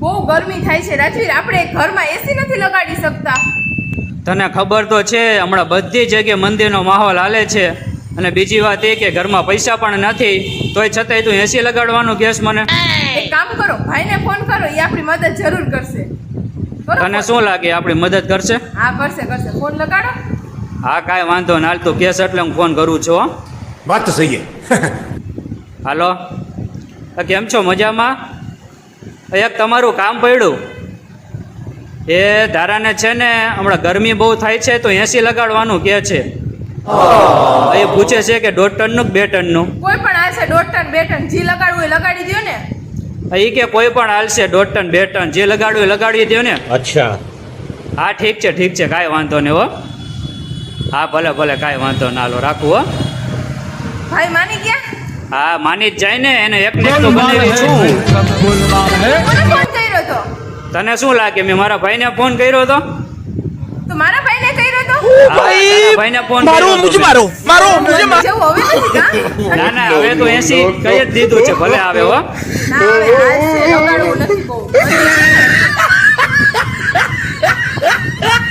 બહુ ગરમી થાય છે રાજવીર આપણે ઘરમાં એસી નથી લગાડી શકતા. તને ખબર તો છે હમણાં બધી જગ્યાએ મંદિરનો માહોલ હાલે છે. અને બીજી વાત એ કે ઘરમાં પૈસા પણ નથી તોય છતાંય તું એસી લગાડવાનું કેસ મને. એક કામ કરો ભાઈને ફોન કરો એ આપણી મદદ જરૂર કરશે. તને શું લાગે આપણી મદદ કરશે? હા કરશે કરશે. ફોન લગાડો. હા કાંઈ વાંધો ના તું કેસ એટલે હું ફોન કરું છું વાત તો સહી હાલો. કેમ છો મજામાં? એક તમારું કામ પડ્યું. એ ધારાને છે ને હમણાં ગરમી બહુ થાય છે તો એસી લગાડવાનું કે છે? એ પૂછે છે કે દોઢ ટનનું બે ટનનું કોઈ પણ હાલશે દોઢ ટન બે ટન જે લગાડવું એ લગાડી દો ને. એ કે કોઈ પણ હાલશે દોઢ ટન બે ટન જે લગાડવું એ લગાડી દો ને. અચ્છા. હા ઠીક છે ઠીક છે કાંઈ વાંધો નહીં હો. હા ભલે ભલે કાંઈ વાંધો ના હાલો રાખું હો. ભાઈ માની ગયા? હા માની જ જાય ને એને એક તો બનાવી છું. તને શું લાગે? મેં મારા ભાઈને ફોન કર્યો હતો તો મારા ભાઈને ભાઈને ફોન મારો મુજે મારો ના ના હવે તો 80 કહી જ દીધું છે ભલે આવે હો.